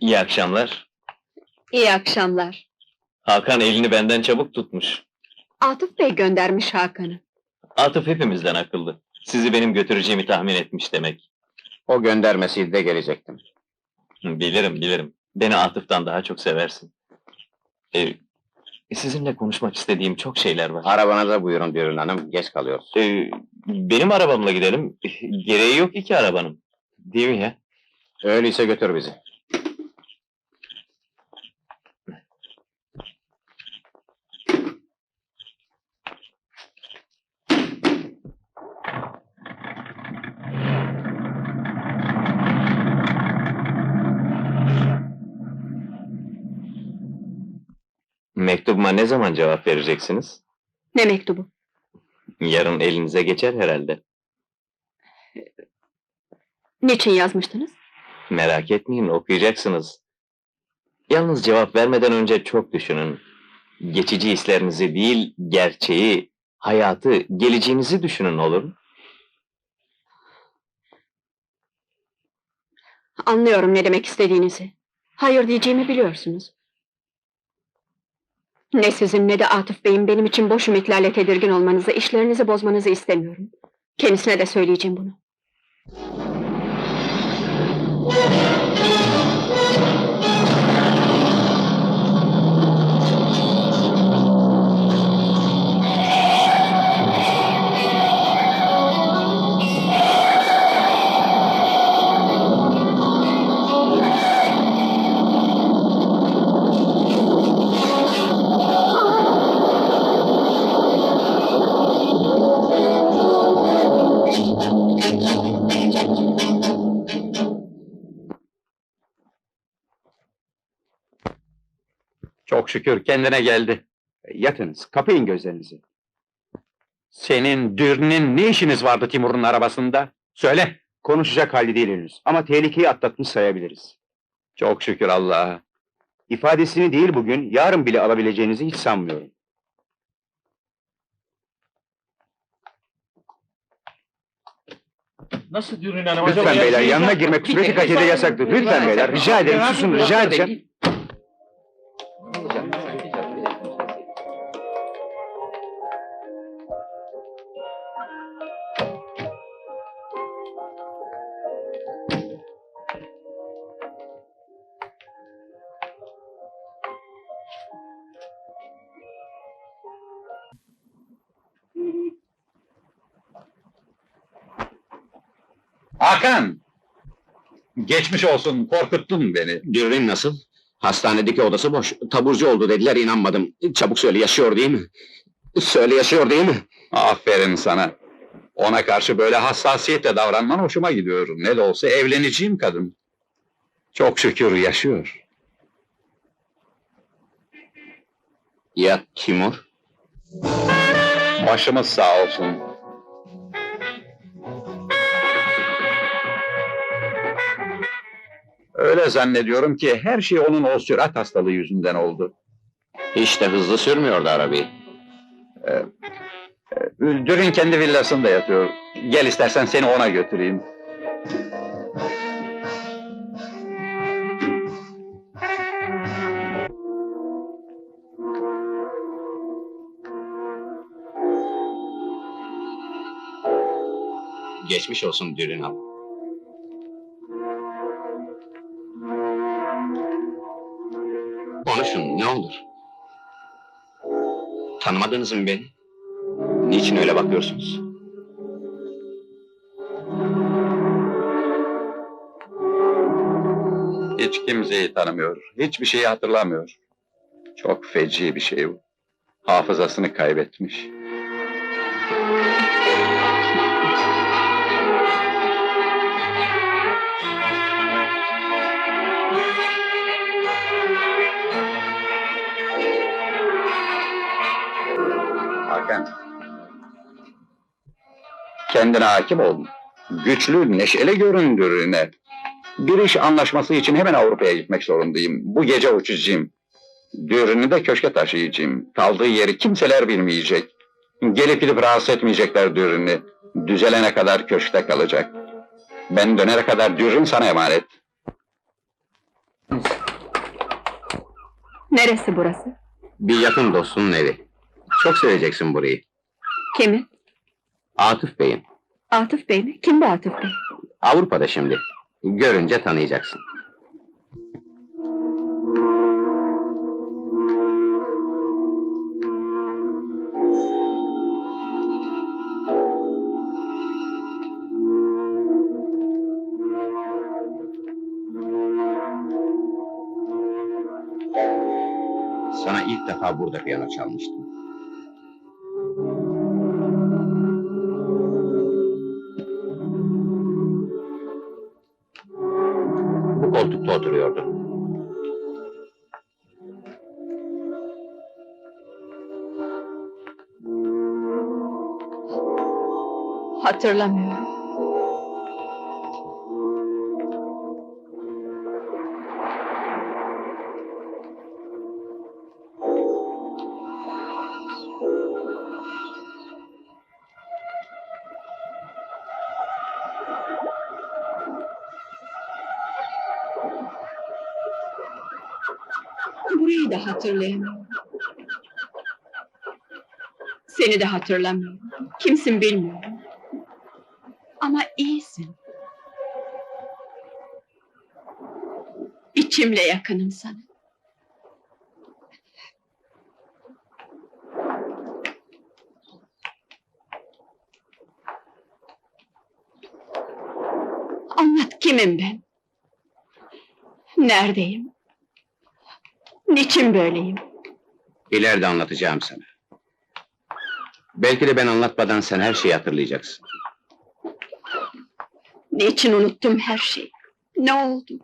İyi akşamlar. İyi akşamlar. Hakan elini benden çabuk tutmuş. Atıf Bey göndermiş Hakan'ı. Atıf hepimizden akıllı. Sizi benim götüreceğimi tahmin etmiş demek. O göndermesiydi de gelecektim. Bilirim, bilirim. Beni Atıf'tan daha çok seversin. Ee, sizinle konuşmak istediğim çok şeyler var. Arabanıza buyurun Dürün Hanım, geç kalıyoruz. Ee, benim arabamla gidelim. Gereği yok iki arabanın. Değil mi ya? Öyleyse götür bizi. Mektubuma ne zaman cevap vereceksiniz? Ne mektubu? Yarın elinize geçer herhalde. Niçin yazmıştınız? Merak etmeyin, okuyacaksınız. Yalnız cevap vermeden önce çok düşünün. Geçici hislerinizi değil, gerçeği, hayatı, geleceğinizi düşünün olur mu? Anlıyorum ne demek istediğinizi. Hayır diyeceğimi biliyorsunuz. Ne sizin ne de Atıf Bey'in benim için boş ümitlerle tedirgin olmanızı, işlerinizi bozmanızı istemiyorum. Kendisine de söyleyeceğim bunu. Çok şükür kendine geldi. Yatınız, kapayın gözlerinizi. Senin Dürn'ün ne işiniz vardı Timur'un arabasında? Söyle. Konuşacak hali değil henüz ama tehlikeyi atlatmış sayabiliriz. Çok şükür Allah'a. İfadesini değil bugün, yarın bile alabileceğinizi hiç sanmıyorum. Nasıl Dürün Hanım? Lütfen beyler, yanına girmek sürekli kaçede yasaktır. Lütfen beyler, rica ederim, susun, rica edeceğim. Hakan! Geçmiş olsun, korkuttun beni. Dürün nasıl? Hastanedeki odası boş. Taburcu oldu dediler, inanmadım. Çabuk söyle, yaşıyor değil mi? Söyle, yaşıyor değil mi? Aferin sana. Ona karşı böyle hassasiyetle davranman hoşuma gidiyor. Ne de olsa evleneceğim kadın. Çok şükür yaşıyor. Ya Timur? Başımız sağ olsun. Öyle zannediyorum ki her şey onun o sürat hastalığı yüzünden oldu. Hiç de hızlı sürmüyordu arabayı. Dürün kendi villasında yatıyor. Gel istersen seni ona götüreyim. Geçmiş olsun Dürün Hanım. Konuşun, ne olur. Tanımadınız mı beni? Niçin öyle bakıyorsunuz? Hiç kimseyi tanımıyor, hiçbir şeyi hatırlamıyor. Çok feci bir şey bu. Hafızasını kaybetmiş. Kendine hakim ol. Güçlü, neşeli göründürüne. Bir iş anlaşması için hemen Avrupa'ya gitmek zorundayım. Bu gece uçacağım. Düğününü de köşke taşıyacağım. Kaldığı yeri kimseler bilmeyecek. Gelip gidip rahatsız etmeyecekler düğününü. Düzelene kadar köşkte kalacak. Ben dönene kadar düğün sana emanet. Neresi burası? Bir yakın dostunun evi. Çok seveceksin burayı. Kimin? Atıf Bey'in. Atıf Bey mi? Kim bu Atıf Bey? Avrupa'da şimdi. Görünce tanıyacaksın. Sana ilk defa burada piyano çalmıştım. Hatırlamıyorum. Burayı da hatırlayamıyorum. Seni de hatırlamıyorum. Kimsin bilmiyorum. Ama iyisin. İçimle yakınım sana. Anlat kimim ben? Neredeyim? Niçin böyleyim? İleride anlatacağım sana. Belki de ben anlatmadan sen her şeyi hatırlayacaksın. Niçin unuttum her şeyi? Ne oldu?